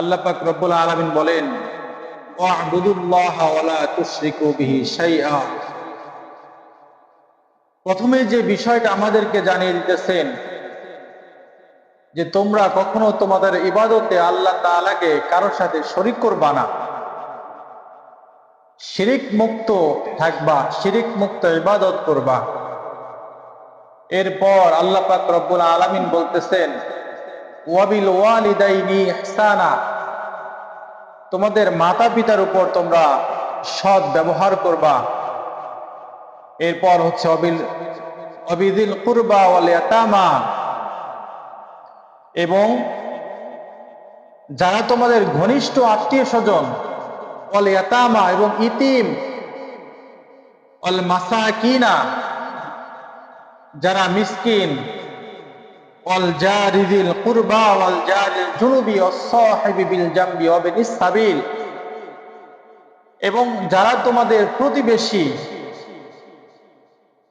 আল্লাহ পাক রব্বুল আলামিন বলেন প্রথমে যে বিষয়টা আমাদেরকে জানিয়ে দিতেছেন, যে তোমরা কখনো তোমাদের ইবাদতে আল্লাহ তাআলাকে কারোর সাথে শরিক করবা না। শিরিক মুক্ত থাকবা, শিরিক মুক্ত ইবাদত করবা। এরপর আল্লাহ পাক রব্বুল আলামিন বলতেছেন ওয়াবিল তোমাদের মাতা পিতার উপর তোমরা সৎ ব্যবহার করবা। এরপর হচ্ছে অবিল, অবিদিল কুরবা ওয়াল ইয়াতামা। এবং যারা তোমাদের ঘনিষ্ঠ আত্মীয় স্বজন অল ইয়াতামা এবং ইতিম অল মাসাকিনা, যারা মিসকিন এবং যারা তোমাদের প্রতিবেশী,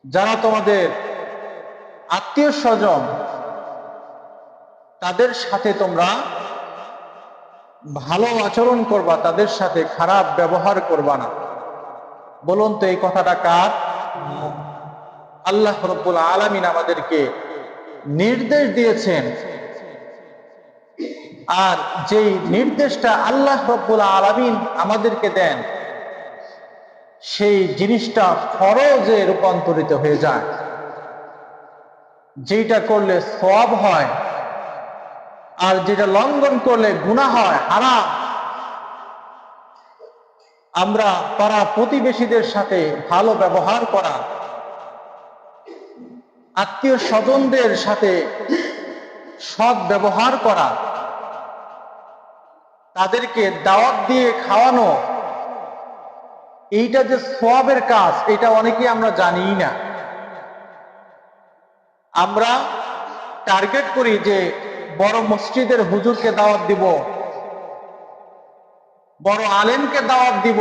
যারা তোমাদের আত্মীয় স্বজন, তাদের সাথে তোমরা ভালো আচরণ করবা, তাদের সাথে খারাপ ব্যবহার করবা না। বলুন তো এই কথাটা কার? আল্লাহ রব্বুল আলামিন আমাদেরকে নির্দেশ দিয়েছেন। আর যেই নির্দেশটা আল্লাহ রব্বুল আলামিন আমাদেরকে দেন, সেই জিনিসটা ফরজে রূপান্তরিত হয়ে যায়। যেটা করলে সব হয়, আর যেটা লঙ্ঘন করলে গুণা হয়, হারাম। আমরা পাড়া প্রতিবেশীদের সাথে ভালো ব্যবহার করা আত্মীয় স্বজনদের সাথে সৎ ব্যবহার করা, তাদেরকে দাওয়াত দিয়ে খাওয়ানো, এইটা যে সবের কাজ, এটা অনেকে আমরা জানি না। আমরা টার্গেট করি যে বড় মসজিদের হুজুরকে দাওয়াত দিব, বড় আলেমকে দাওয়াত দিব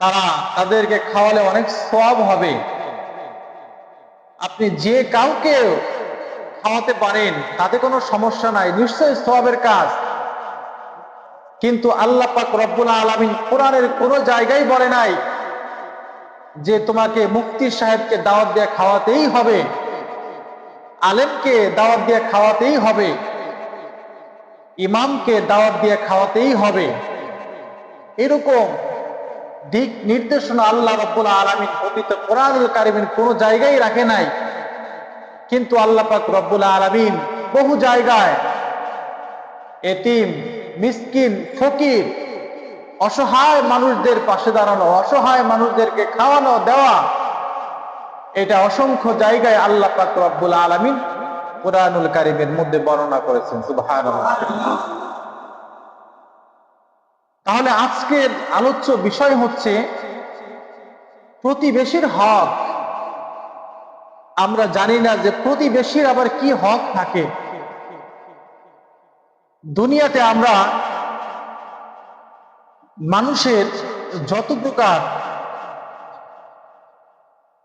তারা তাদেরকে খাওয়ালে অনেক সব হবে। আপনি যে কাউকে খাওয়াতে পারেন, তাতে কোনো সমস্যা নাই, নিশ্চয়ই সবের কাজ। কিন্তু আল্লাহ পাক রব্বুল আলমিন কোরআনের কোনো জায়গায় বলে নাই যে তোমাকে মুক্তি সাহেবকে দাওয়াত দিয়ে খাওয়াতেই হবে, আলেমকে দাওয়াত দিয়ে খাওয়াতেই হবে, ইমামকে দাওয়াত দিয়ে খাওয়াতেই হবে। এরকম দিক নির্দেশনা আল্লাহ রব্বুল আলমিন পবিত্র কোরআনুল কারিমিন কোনো জায়গায় রাখে নাই। কিন্তু আল্লাহ পাক রব্বুল আলমিন বহু জায়গায় এতিম, মিসকিন, ফকির, অসহায় মানুষদের পাশে দাঁড়ানো, অসহায় মানুষদেরকে খাওয়ানো, দেওয়া, এটা অসংখ্য জায়গায় আল্লাহ পাক রব্বুল আলমিন কোরআনুল কারিমের মধ্যে বর্ণনা করেছেন। সুবহান তাহলে আজকের আলোচ্য বিষয় হচ্ছে প্রতিবেশীর হক। আমরা জানি না যে প্রতিবেশীর আবার কি হক থাকে। দুনিয়াতে আমরা মানুষের যত প্রকার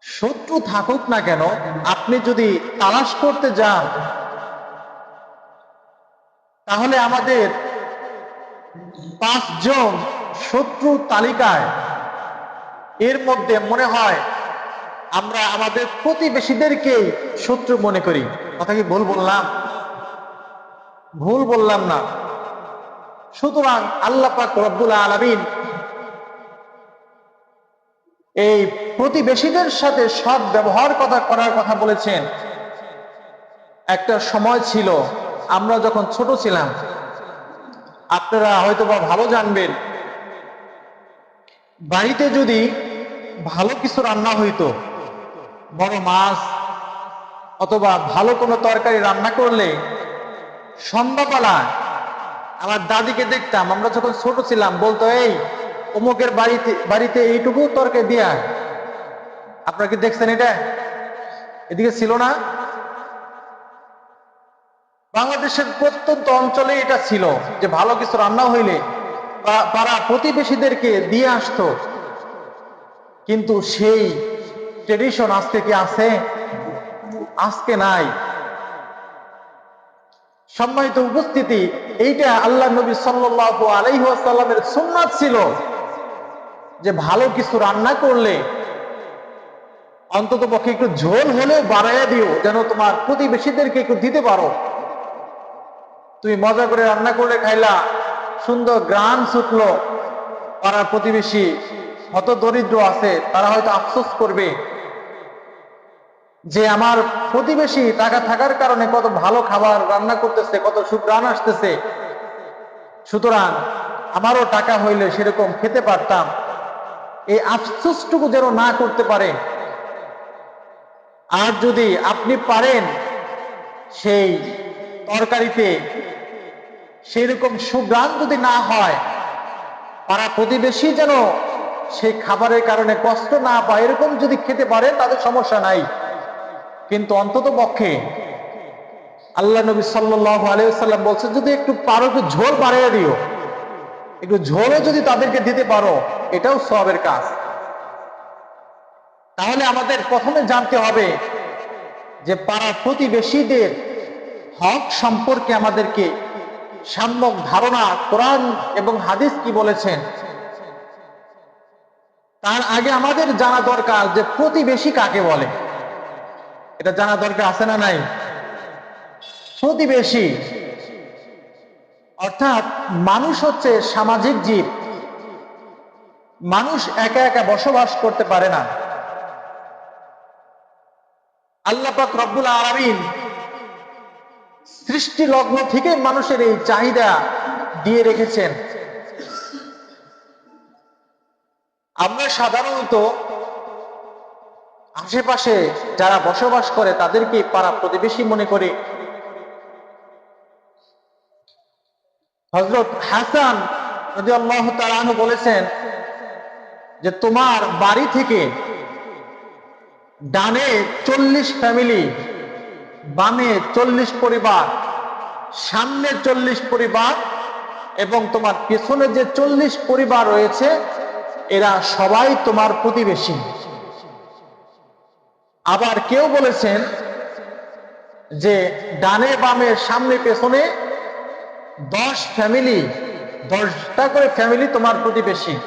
শত্রু থাকুক না কেন, আপনি যদি তালাশ করতে যান, তাহলে আমাদের পাঁচজন শত্রু তালিকায়। এর মধ্যে মনে হয় আমরা আমাদের প্রতিবেশীদেরকেই শত্রু মনে করি। কথা কি ভুল বললাম? ভুল বললাম না। সুতরাং আল্লাহ পাক রব্বুল আলমিন এই প্রতিবেশীদের সাথে সৎ ব্যবহার কথা করার কথা বলেছেন। একটা সময় ছিল, আমরা যখন ছোট ছিলাম আপনারা হয়তো বা ভালো জানবেন। বাড়িতে যদি ভালো কিছু রান্না হইতো, বড় মাছ অথবা ভালো কোনো তরকারি রান্না করলে সন্ধ্যাবেলা আমার দাদিকে দেখতাম, আমরা যখন ছোট ছিলাম, বলতো, এই, অমুকের বাড়িতে বাড়িতে এইটুকু তরকারি দিয়া আপনারা কি দেখছেন এটা? এদিকে ছিল না? বাংলাদেশের প্রত্যন্ত অঞ্চলে এটা ছিল যে ভালো কিছু রান্না হইলে পাড়া প্রতিবেশীদেরকে দিয়ে আসতো। কিন্তু সেই ট্রেডিশন আজকে কি আছে? আজকে নাই। সম্মানিত উপস্থিতি, এইটা আল্লাহ নবী সাল্লাল্লাহু আলাইহি ওয়াসাল্লামের সুন্নাত ছিল যে ভালো কিছু রান্না করলে অন্তত পক্ষে একটু ঝোল হলেও বাড়াইয়া দিও, যেন তোমার প্রতিবেশীদেরকে একটু দিতে পারো। তুমি মজা করে রান্না করে খাইলা, সুন্দর গ্রান ছুটলো পাড়ার প্রতিবেশী হত দরিদ্র আছে, তারা হয়তো আফসোস করবে যে আমার প্রতিবেশী টাকা থাকার কারণে কত ভালো খাবার রান্না করতেছে, কত সুগ্রান আসতেছে। সুতরাং আমারও টাকা হইলে সেরকম খেতে পারতাম। এই আফসোসটুকু যেন না করতে পারে। আর যদি আপনি পারেন সেই তরকারিতে সেরকম সুগ্রাণ যদি না হয়, পাড়া প্রতিবেশী যেন সেই খাবারের কারণে কষ্ট না পায়, এরকম যদি খেতে পারে, তাদের সমস্যা নাই। কিন্তু অন্তত পক্ষে আল্লাহ নবী সাল্লাহ আলাইসাল্লাম বলছে যদি একটু পারো, একটু ঝোল বাড়িয়ে দিও। একটু ঝোলও যদি তাদেরকে দিতে পারো, এটাও সবের কাজ। তাহলে আমাদের প্রথমে জানতে হবে যে পাড়া প্রতিবেশীদের হক সম্পর্কে আমাদেরকে সাম্যক ধারণা, কোরআন এবং হাদিস কি বলেছেন? তার আগে আমাদের জানা দরকার যে প্রতিবেশী কাকে বলে। এটা জানা দরকার আছে না নাই? প্রতিবেশী। অর্থাৎ মানুষ হচ্ছে সামাজিক জীব। মানুষ একা একা বসবাস করতে পারে না। আল্লাপাক রব্বুল আলমিন সৃষ্টি লগ্ন থেকে মানুষের এই চাহিদা দিয়ে রেখেছেন। আমরা সাধারণত আশেপাশে যারা বসবাস করে তাদেরকে পাড়া প্রতিবেশী মনে করি। হজরত হাসান বলেছেন যে, তোমার বাড়ি থেকে ডানে চল্লিশ ফ্যামিলি বামে চল্লিশ পরিবার, সামনে চল্লিশ পরিবার এবং তোমার পেছনে যে চল্লিশ পরিবার রয়েছে, এরা সবাই তোমার প্রতিবেশী। আবার কেউ বলেছেন যে ডানে বামে সামনে পেছনে দশ ফ্যামিলি, দশটা করে ফ্যামিলি তোমার প্রতিবেশী।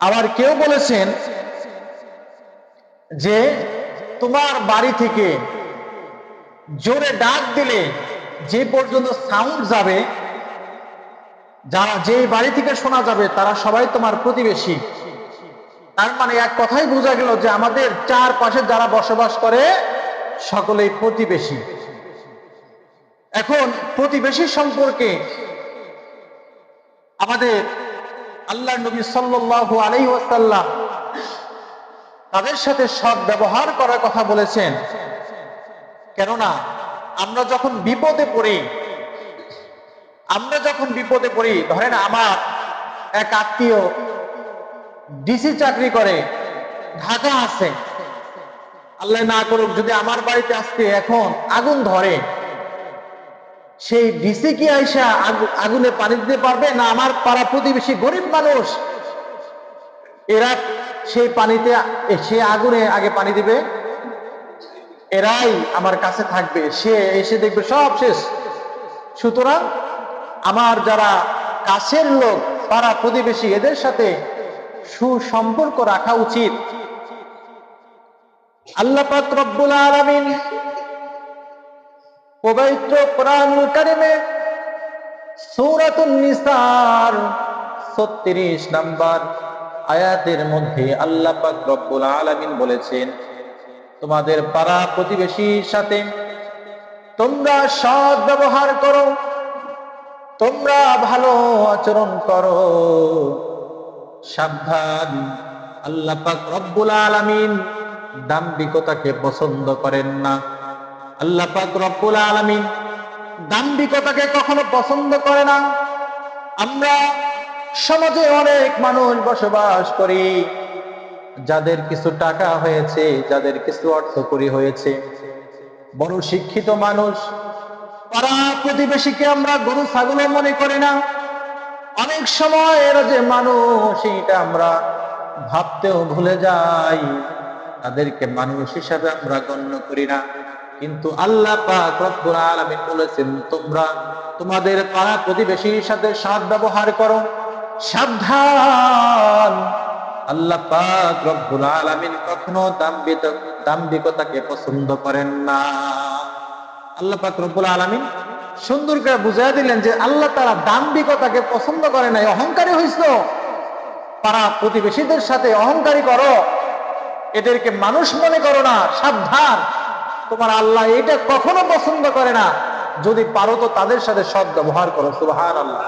আবার কেউ বলেছেন যে তোমার বাড়ি থেকে জোরে ডাক দিলে যে পর্যন্ত সাউন্ড যাবে, যারা যে বাড়ি থেকে শোনা যাবে, তারা সবাই তোমার প্রতিবেশী। তার মানে এক কথাই বোঝা গেল যে আমাদের চারপাশে যারা বসবাস করে, সকলেই প্রতিবেশী। এখন প্রতিবেশী সম্পর্কে আমাদের আল্লাহ নবী সাল্লু আলাই ওয়াসাল্লাম তাদের সাথে সৎ ব্যবহার করার কথা বলেছেন। কেননা, আমরা যখন বিপদে পড়ি, আমরা যখন বিপদে পড়ি, ধরেন আমার এক আত্মীয় ডিসি চাকরি করে, ঢাকা আছে। আল্লাহ না করুক, যদি আমার বাড়িতে আজকে এখন আগুন ধরে, সেই ডিসি কি আইসা আগুনে পানি দিতে পারবে না? আমার পাড়া প্রতিবেশী গরিব মানুষ, এরা সেই পানিতে সে আগুনে আগে পানি দিবে। এরাই আমার কাছে থাকবে। সে এসে দেখবে সব শেষ। সুতরাং আমার যারা কাছের লোক পাড়া প্রতিবেশী, এদের সাথে সুসম্পর্ক রাখা উচিত। আল্লাহ রব্বুল আলামিন পবিত্র কোরআনুল কারিমে সূরাতুন নিসার 36 নাম্বার আয়াতের মধ্যে আল্লাহ পাক রব্বুল আলামিন বলেছেন, তোমাদের পাড়া প্রতিবেশীর সাথে তোমরা সৎ ব্যবহার করো, তোমরা ভালো আচরণ করো। সাবধান, আল্লাহ পাক রব্বুল আলামিন দাম্ভিকতাকে পছন্দ করেন না। আল্লাহ পাক রব্বুল আলামিন দাম্ভিকতাকে কখনো পছন্দ করে না। আমরা সমাজে অনেক মানুষ বসবাস করি। যাদের কিছু টাকা হয়েছে, যাদের কিছু অর্থ করি হয়েছে। বড় শিক্ষিত মানুষ, পাড়া প্রতিবেশীকে আমরা গরু, ছাগল মনে করি না। অনেক সময় এরা যে মানুষ এটা আমরা ভাবতেও ভুলে যাই। তাদেরকে মানুষ হিসাবে আমরা গণ্য করি না। কিন্তু আল্লাহ পাক রব্বুল আলামিন বলেছেন, তোমরা তোমাদের পাড়া প্রতিবেশীর সাথে সৎ ব্যবহার করো। সাবধান। আল্লাহ পাক রব্বুল আলামিন কখনো দাম্ভিক দাম্ভিকতাকে পছন্দ করেন না। আল্লাহ পাক রব্বুল আলামিন সুন্দর করে বুঝাই দিলেন যে আল্লাহ তারা দাম্ভিকতাকে পছন্দ করে নাই, অহংকারী হইছ। পাড়া প্রতিবেশীদের সাথে অহংকারী করো, এদেরকে মানুষ মনে করো না, সাবধান। তোমার আল্লাহ এটা কখনো পছন্দ করে না। যদি পারো তো তাদের সাথে সৎ ব্যবহার করো সুবাহান আল্লাহ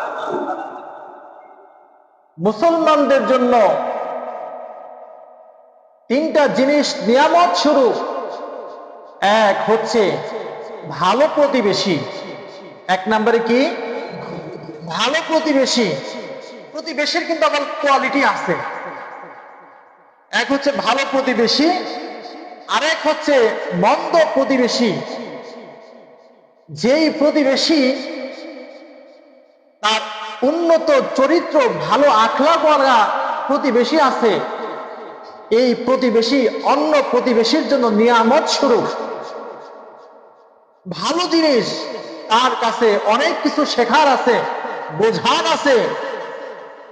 মুসলমানদের জন্য তিনটা জিনিস নিয়ামত শুরু। এক হচ্ছে ভালো প্রতিবেশী। এক নম্বরে কি? ভালো প্রতিবেশী। প্রতিবেশীর কিন্তু আবার কোয়ালিটি আছে। এক হচ্ছে ভালো প্রতিবেশী। আরেক হচ্ছে মন্দ প্রতিবেশী। যেই প্রতিবেশী উন্নত চরিত্র, ভালো আখলাকওয়ালা প্রতিবেশী আছে। এই প্রতিবেশী অন্য প্রতিবেশীর জন্য নিয়ামত স্বরূপ। ভালো জিনিস তার কাছে অনেক কিছু শেখার আছে, বোঝার আছে।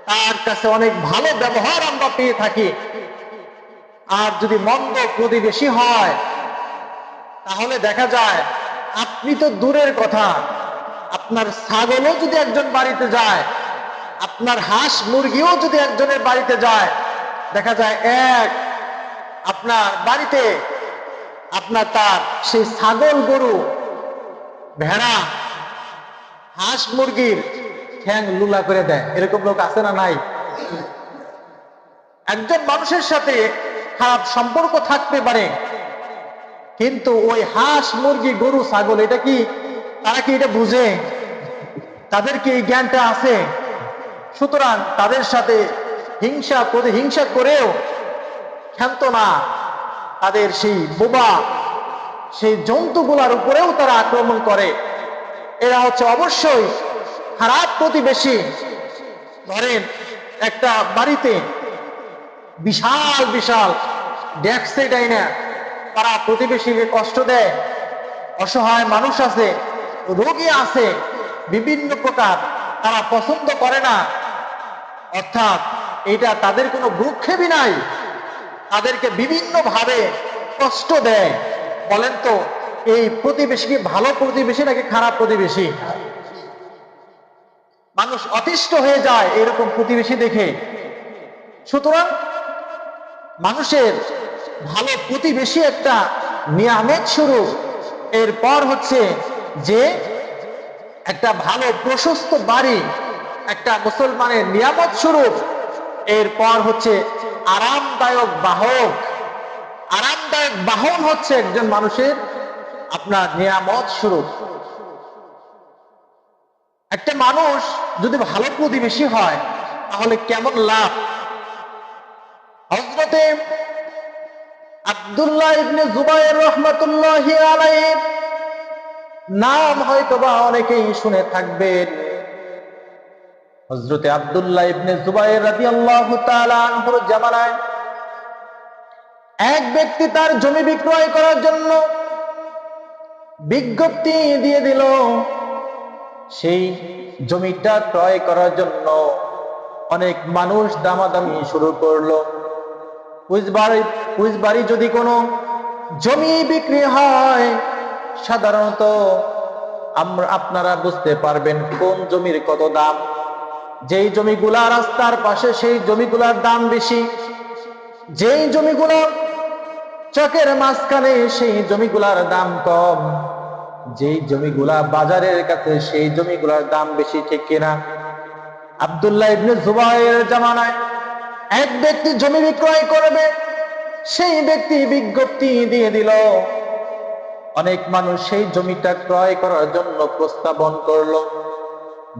তার কাছে অনেক ভালো ব্যবহার আমরা পেয়ে থাকি। আর যদি মন্দ প্রতিবেশী হয়, তাহলে দেখা যায় আপনি তো দূরের কথা। আপনার ছাগলও যদি একজন বাড়িতে যায়, আপনার হাঁস মুরগিও যদি একজনের বাড়িতে যায়, দেখা যায় এক আপনার বাড়িতে আপনার তার সেই ছাগল গরু, ভেড়া, হাঁস মুরগির ঠ্যাং লুলা করে দেয়। এরকম লোক আছে না নাই? একজন মানুষের সাথে খারাপ সম্পর্ক থাকতে পারে, কিন্তু ওই হাঁস মুরগি গরু ছাগল, এটা কি তারা কি এটা বুঝে? তাদের কি এই জ্ঞানটা আছে? সুতরাং তাদের সাথে হিংসা প্রতিহিংসা করেও ক্ষান্ত না। তাদের সেই বোবা, সেই জন্তুগুলার উপরেও তারা আক্রমণ করে। এরা হচ্ছে অবশ্যই খারাপ প্রতিবেশী। ধরেন, একটা বাড়িতে বিশাল বিশাল ডেক্সে ডাইনা তারা প্রতিবেশীকে কষ্ট দেয়, অসহায় মানুষ আছে। রোগী আছে, বিভিন্ন প্রকার তারা পছন্দ করে না। অর্থাৎ এটা তাদের কোনো ভ্রুক্ষেপই নাই। তাদেরকে বিভিন্ন ভাবে কষ্ট দেয়। বলেন তো, এই প্রতিবেশী কি ভালো প্রতিবেশী নাকি খারাপ প্রতিবেশী? মানুষ অতিষ্ঠ হয়ে যায় এরকম প্রতিবেশী দেখে। সুতরাং মানুষের ভালো প্রতিবেশী একটা নিয়ামত স্বরূপ। এরপর হচ্ছে যে একটা ভালো, প্রশস্ত বাড়ি, একটা মুসলমানের নিয়ামত স্বরূপ, এরপর হচ্ছে আরামদায়ক বাহক। আরামদায়ক বাহন হচ্ছে একজন মানুষের আপনার নিয়ামত স্বরূপ। একটা মানুষ যদি ভালো প্রতিবেশী হয়, তাহলে কেমন লাভ? হজরতে আব্দুল্লাহ ইবনে জুবাইর রহমতুল্লাহ আলাইহির নাম হয়তো বা অনেকেই শুনে থাকবেন হজরতে আব্দুল্লাহ ইবনে রাদিয়াল্লাহু তাআলা আনহুর জামানায় এক ব্যক্তি তার জমি বিক্রয় করার জন্য বিজ্ঞপ্তি দিয়ে দিল, সেই জমিটা ক্রয় করার জন্য অনেক মানুষ দামাদামি শুরু করল। কুইজবাড়ি কুইজবাড়ি যদি কোনো জমি বিক্রি হয় সাধারণত আমরা আপনারা বুঝতে পারবেন কোন জমির কত দাম। যেই জমিগুলা রাস্তার পাশে, সেই জমিগুলার দাম বেশি। যেই জমিগুলো চকের মাঝখানে, সেই জমিগুলার দাম কম। যেই জমিগুলা বাজারের কাছে, সেই জমিগুলার দাম বেশি, ঠিক কিনা? আব্দুল্লাহ ইবনে জুবাইর জামানায় এক ব্যক্তি জমি বিক্রয় করবে, সেই ব্যক্তি বিজ্ঞপ্তি দিয়ে দিল অনেক মানুষ সেই জমিটা ক্রয় করার জন্য প্রস্তাবন করল।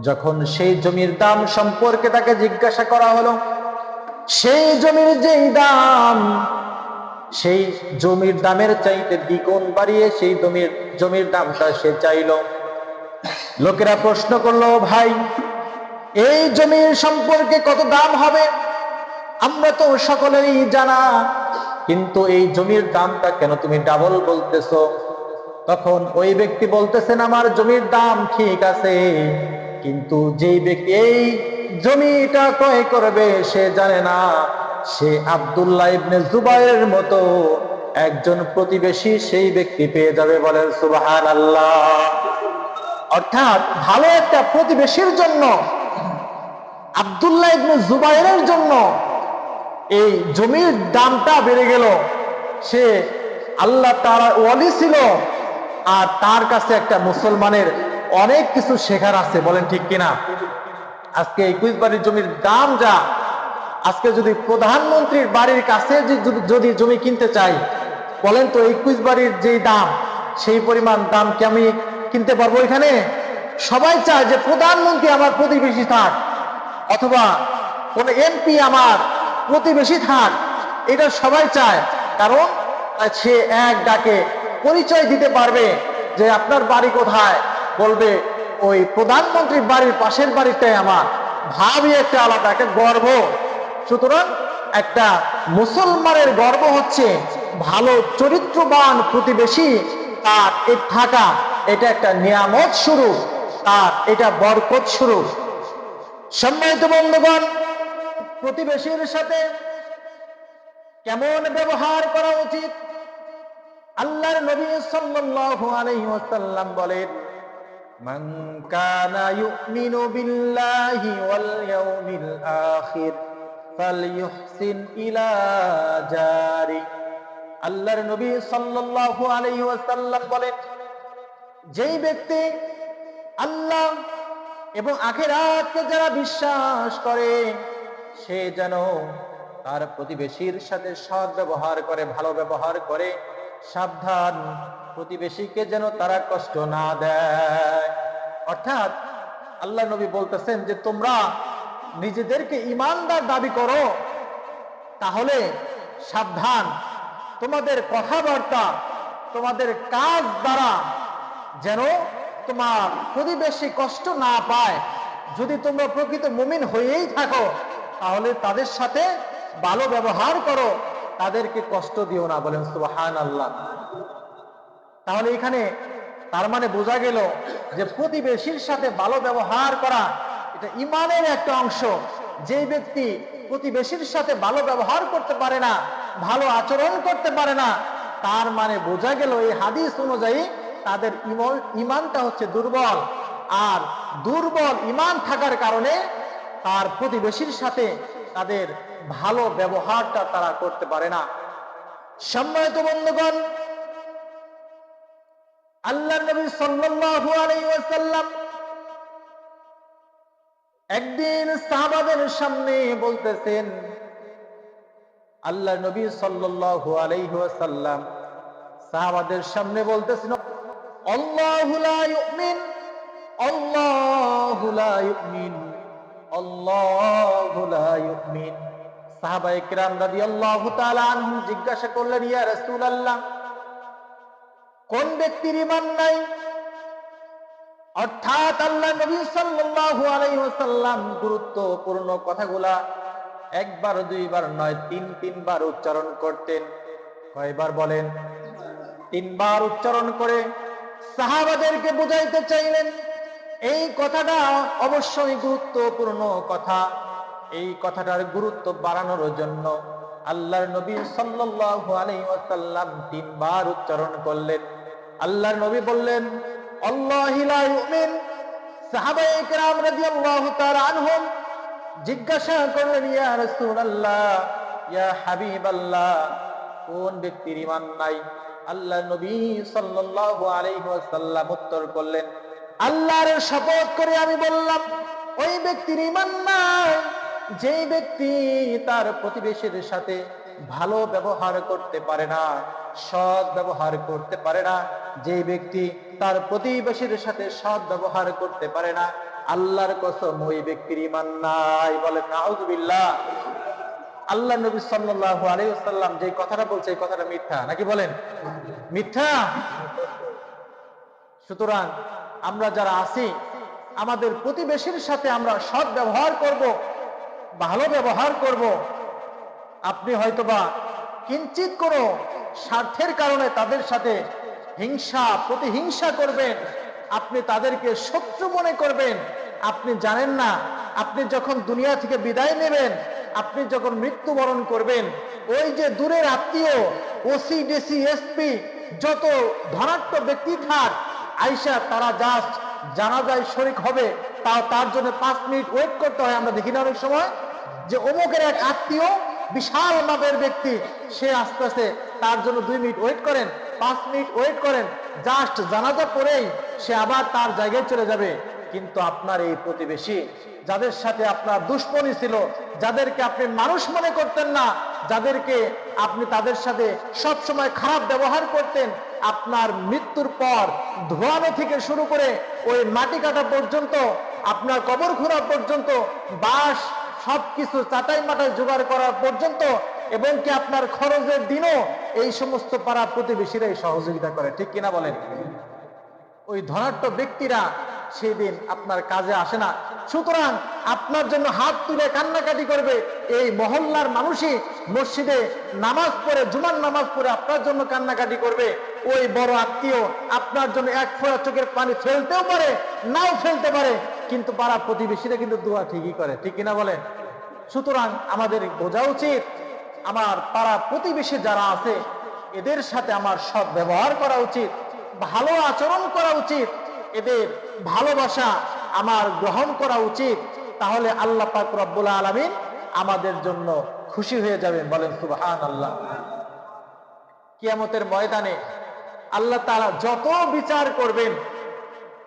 যখন সেই জমির দাম সম্পর্কে তাকে জিজ্ঞাসা করা হলো, সেই জমির যেই দাম, সেই জমির দামের চাইতে দ্বিগুণ বাড়িয়ে সেই জমির জমির দামটা সে চাইল। লোকেরা প্রশ্ন করল, ভাই, এই জমির সম্পর্কে কত দাম হবে? আমরা তো সকলেরই জানা, কিন্তু এই জমির দামটা কেন তুমি ডাবল বলতেছো? তখন ওই ব্যক্তি বলতেছেন, আমার জমির দাম ঠিক আছে, কিন্তু যেই ব্যক্তি, এই জমিটা ক্রয় করবে, সে জানে না, সে আব্দুল্লাহ ইবনে জুবাইরের মতো একজন প্রতিবেশী সেই ব্যক্তি পেয়ে যাবে বলেন সুবাহান আল্লাহ অর্থাৎ ভালো একটা প্রতিবেশীর জন্য, আব্দুল্লাহ ইবনে জুবাইরের জন্য এই জমির দামটা বেড়ে গেল। সে আল্লাহ তারা ওয়ালি ছিল আর তার কাছে একটা মুসলমানের অনেক কিছু শেখার আছে, বলেন ঠিক কিনা? আজকে একুশ বাড়ির জমির দাম যা, আজকে যদি প্রধানমন্ত্রীর বাড়ির কাছে যদি- জমি কিনতে চাই, বলেন তো একুশ বাড়ির যেই দাম, সেই পরিমাণ দাম কি আমি কিনতে পারব এখানে? সবাই চায় যে প্রধানমন্ত্রী আমার প্রতিবেশী থাক, অথবা কোন এমপি আমার প্রতিবেশী থাক, এটা সবাই চায়। কারণ সে এক ডাকে পরিচয় দিতে পারবে যে আপনার বাড়ি কোথায়? বলবে, ওই প্রধানমন্ত্রীর বাড়ির পাশের বাড়িটাই আমার ভাবই একটা আলাদা, একটা গর্ব। সুতরাং একটা মুসলমানের গর্ব হচ্ছে ভালো, চরিত্রবান প্রতিবেশী, তার এ থাকা, এটা একটা নিয়ামত শুরু, তার এটা বরকত শুরু। সম্মানিত বন্ধুগণ, প্রতিবেশীর সাথে কেমন ব্যবহার করা উচিত? আল্লাহর নবী সাল্লাল্লাহু আলাইহি ওয়াসাল্লাম বলেন, মান কানা ইউমিনু বিল্লাহি ওয়াল ইয়াউমিল আখির, ফালইউহসিন ইলা জারি। আল্লাহর নবী সাল্লাল্লাহু আলাইহি ওয়াসাল্লাম বলেন, যেই ব্যক্তি আল্লাহ এবং আখেরাতকে যারা বিশ্বাস করে, সে যেন তার প্রতিবেশীর সাথে সৎ ব্যবহার করে, ভালো ব্যবহার করে সাবধান। প্রতিবেশীকে যেন তারা কষ্ট না দেয়। অর্থাৎ আল্লাহ নবী বলতেছেন যে, তোমরা নিজেদেরকে ইমানদার দাবি করো, তাহলে সাবধান। তোমাদের কথাবার্তা, তোমাদের কাজ দ্বারা যেন তোমার প্রতিবেশী কষ্ট না পায়। যদি তোমরা প্রকৃত মুমিন হয়েই থাকো, তাহলে তাদের সাথে ভালো ব্যবহার করো। তাদেরকে কষ্ট দিও না, বলেন সুবাহান আল্লাহ তাহলে এখানে তার মানে বোঝা গেল যে প্রতিবেশীর সাথে ভালো ব্যবহার করা এটা ইমানের একটা অংশ। যে ব্যক্তি প্রতিবেশীর সাথে ভালো ব্যবহার করতে পারে না, ভালো আচরণ করতে পারে না, তার মানে বোঝা গেল এই হাদিস অনুযায়ী তাদের ইমন- ইমানটা হচ্ছে দুর্বল। আর দুর্বল ইমান থাকার কারণে তার প্রতিবেশীর সাথে তাদের ভালো ব্যবহারটা তারা করতে পারে না। সম্মানিত বন্ধুগণ, আল্লাহ নবী ওয়াসাল্লাম একদিন সাহাবাদের সামনে বলতেছেন, আল্লাহ নবী ওয়াসাল্লাম সাহাবাদের সামনে বলতেছেন আল্লাহু লা ইউমিন। আনহুম জিজ্ঞাসা করলেন, ইয়া রাসূলুল্লাহ, কোন ব্যক্তির ইমান নাই? অর্থাৎ আল্লাহ নবী গুরুত্বপূর্ণ কথাগুলা একবার, দুইবার নয়, তিন, তিনবার উচ্চারণ করতেন। কয়বার বলেন? তিনবার উচ্চারণ করে সাহাবাদেরকে বুঝাইতে চাইলেন। এই কথাটা অবশ্যই গুরুত্বপূর্ণ কথা। এই কথাটার গুরুত্ব বাড়ানোর জন্য আল্লাহর নবী সাল্লাল্লাহু আলাইহি ওয়াসাল্লাম তিনবার উচ্চারণ করলেন। আল্লাহর নবী বললেন, আল্লাহি লা ইউমিন। সাহাবায়ে রাদিয়াল্লাহু তাআলা আনহুম জিজ্ঞাসা করলেন, ইয়া রাসূলুল্লাহ, ইয়া হাবিবাল্লাহ, কোন ব্যক্তির ঈমান নাই? আল্লাহ নবী সাল্লাল্লাহু আলাইহি ওয়াসাল্লাম উত্তর করলেন, আল্লাহর শপথ করে আমি বললাম, ওই ব্যক্তির ঈমান নাই। যেই ব্যক্তি তার প্রতিবেশীর সাথে ভালো ব্যবহার করতে পারে না, সৎ ব্যবহার করতে পারে না, যে ব্যক্তি তার প্রতিবেশীর সাথে সৎ ব্যবহার করতে পারে না, আল্লাহর কসম ওই ব্যক্তির ইমান নাই। বলে নাউজুবিল্লাহ। আল্লাহ নবী সাল্লাল্লাহু আলাইহি ওয়াসাল্লাম যে কথাটা বলছে, এই কথাটা মিথ্যা, নাকি বলেন? মিথ্যা? সুতরাং আমরা যারা আছি, আমাদের প্রতিবেশীর সাথে আমরা সৎ ব্যবহার করব। ভালো ব্যবহার করব। আপনি হয়তোবা কিঞ্চিত কোনো স্বার্থের কারণে তাদের সাথে হিংসা, প্রতিহিংসা করবেন। আপনি তাদেরকে শত্রু মনে করবেন। আপনি জানেন না, আপনি যখন দুনিয়া থেকে বিদায় নেবেন, আপনি যখন মৃত্যুবরণ করবেন, ওই যে দূরের আত্মীয়, ওসি, ডিসি, এসপি, যত ধনাট্য ব্যক্তি থাক, আইসা তারা জাস্ট জানাজায় শরিক হবে। তাও তার জন্য পাঁচ মিনিট ওয়েট করতে হয়। আমরা দেখি না অনেক সময় যে অমুকের এক আত্মীয় বিশাল মাপের ব্যক্তি, সে আস্তে আস্তে তার জন্য দুই মিনিট ওয়েট করেন, পাঁচ মিনিট ওয়েট করেন। জাস্ট জানাজা পরেই সে আবার তার জায়গায় চলে যাবে। কিন্তু আপনার এই প্রতিবেশী, যাদের সাথে আপনার দুশ্মনী ছিল, যাদেরকে আপনি মানুষ মনে করতেন না, যাদেরকে আপনি তাদের সাথে সব সময় খারাপ ব্যবহার করতেন, আপনার মৃত্যুর পর ধোয়ানো থেকে শুরু করে ওই মাটি কাটা পর্যন্ত আপনার কবর খোঁড়া পর্যন্ত বাঁশ সবকিছু চাটাই মাটাই জোগাড় করার পর্যন্ত, এবং কি আপনার খরচের দিনও এই সমস্ত পাড়া প্রতিবেশীরাই সহযোগিতা করে, ঠিক কিনা বলেন? ওই ধনাঢ্য ব্যক্তিরা সেই দিন আপনার কাজে আসে না। সুতরাং আপনার জন্য হাত তুলে কান্নাকাটি করবে এই মহল্লার মানুষই। মসজিদে নামাজ পড়ে, জুমার নামাজ পড়ে আপনার জন্য কান্নাকাটি করবে। ওই বড় আত্মীয় আপনার জন্য এক ফোঁড়া চোখের পানি ফেলতেও পারে, নাও ফেলতে পারে। কিন্তু পাড়া প্রতিবেশীরা কিন্তু দোয়া ঠিকই করে, ঠিক কিনা বলে সুতরাং আমাদের বোঝা উচিত, আমার পাড়া প্রতিবেশী যারা আছে, এদের সাথে আমার সৎ ব্যবহার করা উচিত, ভালো আচরণ করা উচিত, এদের ভালোবাসা আমার গ্রহণ করা উচিত, তাহলে আল্লাহ পাক রব্বুল আলমিন আমাদের জন্য খুশি হয়ে যাবেন, বলেন সুবহান আল্লাহ কিয়ামতের ময়দানে আল্লাহ তারা যত বিচার করবেন,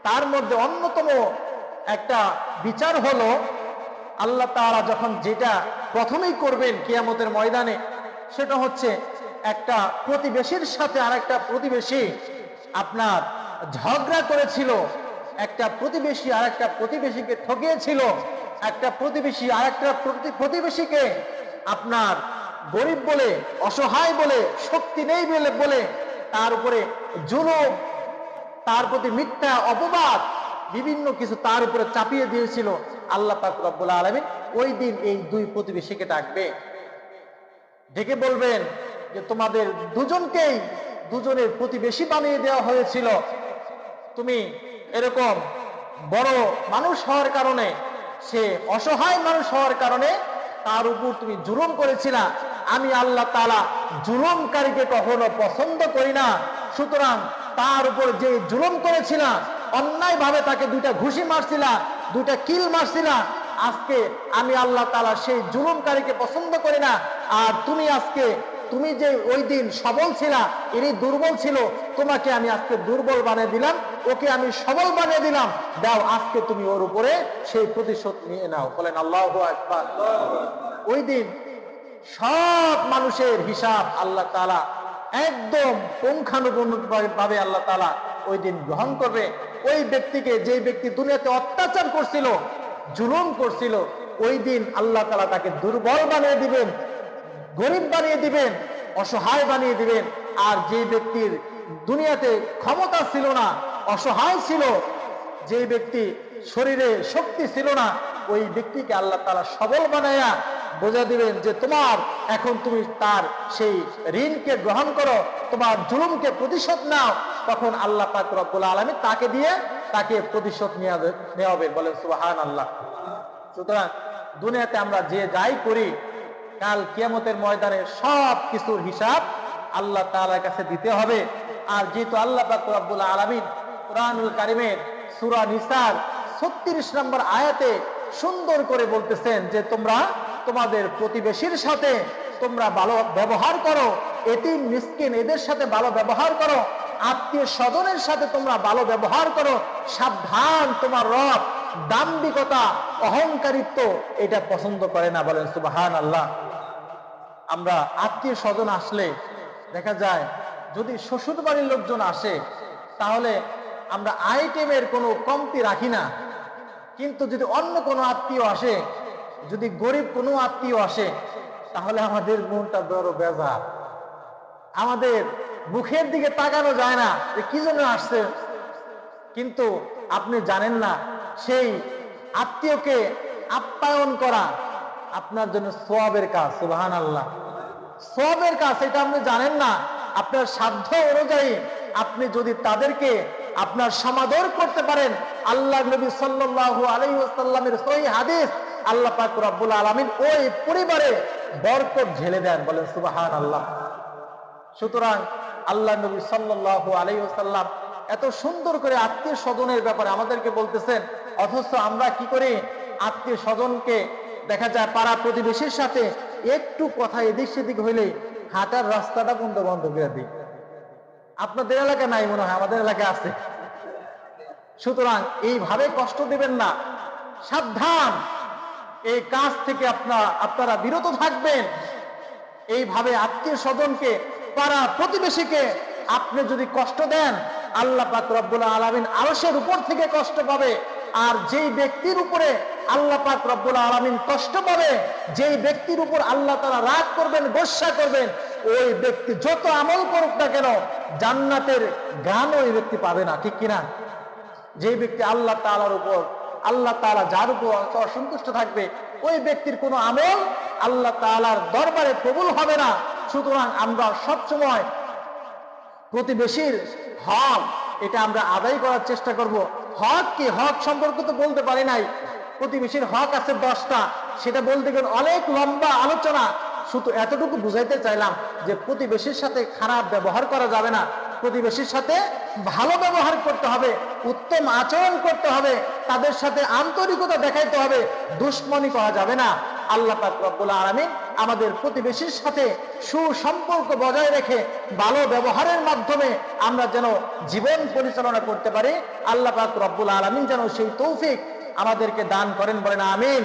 তার মধ্যে অন্যতম একটা বিচার হলো, আল্লাহ তারা যখন যেটা প্রথমেই করবেন কিয়ামতের ময়দানে, সেটা হচ্ছে একটা প্রতিবেশীর সাথে আর একটা প্রতিবেশী আপনার ঝগড়া করেছিল, একটা প্রতিবেশী আর একটা প্রতিবেশীকে ঠকিয়েছিল একটা প্রতিবেশী আর একটা প্রতিবেশীকে আপনার গরিব বলে, অসহায় বলে, শক্তি নেই বলে বলে তার উপরে জুলুম, তার প্রতি মিথ্যা অপবাদ বিভিন্ন কিছু তার উপরে চাপিয়ে দিয়েছিল আল্লাহ পাক রব্বুল আলমিন। ওই দিন এই দুই প্রতিবেশীকে ডাকবে ডেকে বলবেন যে, তোমাদের দুজনকেই দুজনের প্রতিবেশী বানিয়ে দেওয়া হয়েছিল। তুমি এরকম বড় মানুষ হওয়ার কারণে, সে অসহায় মানুষ হওয়ার কারণে তার উপর তুমি জুলুম করেছিলা। আমি আল্লাহ তালা জুলুমকারীকে কখনো পছন্দ করি না। সুতরাং তার উপর যে জুলুম করেছিলা অন্যায় ভাবে তাকে দুইটা ঘুষি মারছিলা, দুইটা কিল মারছিলা। আজকে আমি আল্লাহ তালা সেই জুলুমকারীকে পছন্দ করি না। আর তুমি আজকে, তুমি যে ওই দিন সবল ছিলা এরই দুর্বল ছিল, তোমাকে আমি আজকে দুর্বল বানিয়ে দিলাম, ওকে আমি সবল বানিয়ে দিলাম। দাও, আজকে তুমি ওর উপরে সেই প্রতিশোধ নিয়ে নাও। বলেন, আল্লাহ ওই দিন সব মানুষের হিসাব আল্লাহ তালা একদম পুঙ্খানুপুঙ্খ ভাবে আল্লাহ তালা ওই দিন গ্রহণ করবে। ওই ব্যক্তিকে যে ব্যক্তি দুনিয়াতে অত্যাচার করছিল, জুলুম করছিল, ওই দিন আল্লাহ তালা তাকে দুর্বল বানিয়ে দিবেন, গরিব বানিয়ে দিবেন, অসহায় বানিয়ে দিবেন। আর যে ব্যক্তির দুনিয়াতে ক্ষমতা ছিল না, অসহায় ছিল যে ব্যক্তি শরীরে শক্তি ছিল না, ওই ব্যক্তিকে আল্লাহ তালা সবল বানাইয়া বোঝা দিবেন যে তোমার, এখন তুমি তার সেই ঋণকে গ্রহণ করো, তোমার জুলুমকে প্রতিশোধ নাও, তখন আল্লাহ পাক রব্বুল তাকে দিয়ে তাকে প্রতিশোধ নেওয়াবেন বলেন সুবাহান আল্লাহ সুতরাং দুনিয়াতে আমরা যে যাই করি, কাল কিয়ামতের ময়দানে সব কিছুর হিসাব আল্লাহ তালার কাছে দিতে হবে। আর যেহেতু আল্লাহ পাক আলমিন কোরআনুল কারিমের সুরা নিসার ছত্রিশ নম্বর আয়াতে সুন্দর করে বলতেছেন যে তোমরা তোমাদের প্রতিবেশীর সাথে তোমরা ভালো ব্যবহার করো এটি মিসকিন, এদের সাথে ভালো ব্যবহার করো, আত্মীয় স্বজনের সাথে তোমরা ভালো ব্যবহার করো, সাবধান, তোমার রব দাম্বিকতা অহংকারিত্ব, এটা পছন্দ করে না, বলেন সুবাহান আল্লাহ আমরা আত্মীয় স্বজন আসলে দেখা যায়, যদি শ্বশুর বাড়ির লোকজন আসে, তাহলে আমরা আইটেমের কোনো কমতি রাখি না। কিন্তু যদি অন্য কোনো আত্মীয় আসে যদি গরিব কোনো আত্মীয় আসে, তাহলে আমাদের মনটা বড় বেজার। আমাদের মুখের দিকে তাকানো যায় না যে কি জন্য আসছে। কিন্তু আপনি জানেন না, সেই আত্মীয়কে আপ্যায়ন করা আপনার জন্য সোয়াবের কাজ সুবাহান আল্লাহ সোয়াবের কাজ, এটা আপনি জানেন না। আপনার সাধ্য অনুযায়ী আপনি যদি তাদেরকে আপনার সমাদর করতে পারেন। আল্লাহ নবী সাল্লাল্লাহু আলাইহি ওয়াসাল্লামের সহি হাদিস আল্লাহ পাক রব্বুল আলামিন ওই পরিবারে বরকত ঢেলে দেন, বলেন সুবহানাল্লাহ। সুতরাং আল্লাহ নবী সাল্লাল্লাহু আলাইহি ওয়াসাল্লাম এত সুন্দর করে আত্মীয় স্বজনের ব্যাপারে আমাদেরকে বলতেছেন, অথচ আমরা কি করি? আত্মীয় স্বজনকে দেখা যায় পাড়া প্রতিবেশীর সাথে একটু কথা এদিক সেদিক হইলে হাঁটার রাস্তাটা বন্ধ বন্ধ করে দিই। আপনাদের এলাকা নাই মনে হয়, আমাদের এলাকায় আছে। সুতরাং এইভাবে কষ্ট দিবেন না। সাবধান। এই কাজ থেকে আপনার আপনারা বিরত থাকবেন। এইভাবে আত্মীয় স্বজনকে, পাড়া প্রতিবেশীকে আপনি যদি কষ্ট দেন, আল্লাহ পাক রব্বুল আলমিন আরসের উপর থেকে কষ্ট পাবে। আর যেই ব্যক্তির উপরে আল্লাহ পাক রব্বুল আলমিন কষ্ট পাবে, যেই ব্যক্তির উপর আল্লাহ তারা রাগ করবেন, গোসা করবেন, ওই ব্যক্তি যত আমল করুক না কেন জান্নাতের গান ওই ব্যক্তি পাবে না, ঠিক কিনা? যে ব্যক্তি আল্লাহ তালার উপর, আল্লাহ তালা যার উপর অসন্তুষ্ট থাকবে, ওই ব্যক্তির কোনো আমল আল্লাহ তালার দরবারে কবুল হবে না। সুতরাং আমরা সবসময় প্রতিবেশীর হক, এটা আমরা আদায় করার চেষ্টা করব। হক কি? হক সম্পর্ক তো বলতে পারি নাই। প্রতিবেশীর হক আছে দশটা। সেটা বলতে গেলে অনেক লম্বা আলোচনা। শুধু এতটুকু বুঝাইতে চাইলাম যে প্রতিবেশীর সাথে খারাপ ব্যবহার করা যাবে না। প্রতিবেশীর সাথে ভালো ব্যবহার করতে হবে, উত্তম আচরণ করতে হবে। তাদের সাথে আন্তরিকতা দেখাইতে হবে। দুশ্মনী করা যাবে না। আল্লাহ পাক রব্বুল আলামিন আমাদের প্রতিবেশীর সাথে সুসম্পর্ক বজায় রেখে ভালো ব্যবহারের মাধ্যমে আমরা যেন জীবন পরিচালনা করতে পারি, আল্লাহ পাক রব্বুল আলামিন যেন সেই তৌফিক আমাদেরকে দান করেন বলেন, আমিন।